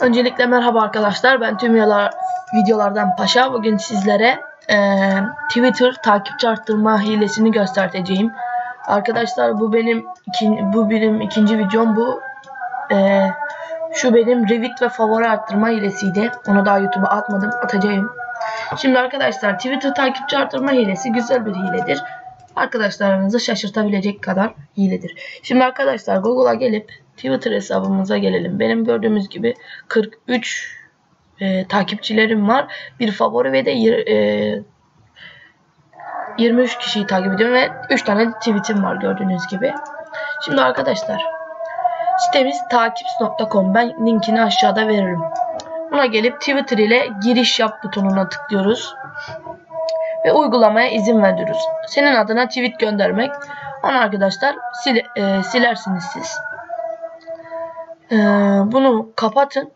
Öncelikle merhaba arkadaşlar. Ben tüm yalar, videolardan Paşa. Bugün sizlere eee, Twitter takipçi arttırma hilesini göstereceğim. Arkadaşlar bu benim ikin, bu benim ikinci videom bu. Eee, şu benim Revit ve favori arttırma hilesiydi. Onu daha YouTube'a atmadım. Atacağım. Şimdi arkadaşlar Twitter takipçi arttırma hilesi güzel bir hiledir. Arkadaşlarınızı şaşırtabilecek kadar hiledir. Şimdi arkadaşlar Google'a gelip Twitter hesabımıza gelelim. Benim gördüğümüz gibi 43 e, takipçilerim var. Bir favori ve de e, 23 kişiyi takip ediyorum ve 3 tane tweetim var gördüğünüz gibi. Şimdi arkadaşlar sitemiz takips.com. Ben linkini aşağıda veririm. Buna gelip Twitter ile giriş yap butonuna tıklıyoruz. Ve uygulamaya izin veriyoruz. Senin adına tweet göndermek. Onu arkadaşlar sil, e, silersiniz siz. E, bunu kapatın.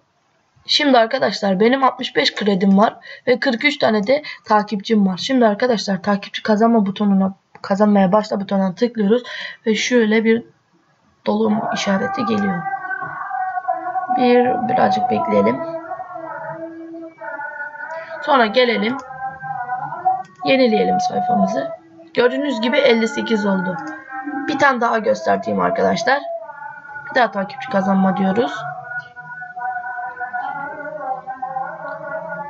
Şimdi arkadaşlar benim 65 kredim var ve 43 tane de takipçim var. Şimdi arkadaşlar takipçi kazanma butonuna kazanmaya başla butonuna tıklıyoruz ve şöyle bir dolum işareti geliyor. Bir birazcık bekleyelim. Sonra gelelim. Yenileyelim sayfamızı. Gördüğünüz gibi 58 oldu. Bir tane daha göstereyim arkadaşlar. Bir daha takipçi kazanma diyoruz.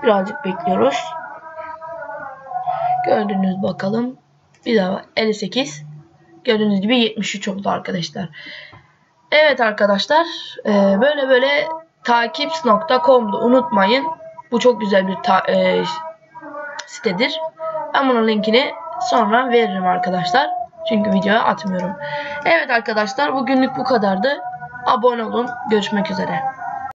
Birazcık bekliyoruz. Gördüğünüz bakalım. Bir daha 58. Gördüğünüz gibi 73 oldu arkadaşlar. Evet arkadaşlar. e, böyle böyle takips.com'du unutmayın. Bu çok güzel bir ta- e, sitedir. Ben bunun linkini sonra veririm arkadaşlar. Çünkü videoya atmıyorum. Evet arkadaşlar bugünlük bu kadardı. Abone olun. Görüşmek üzere.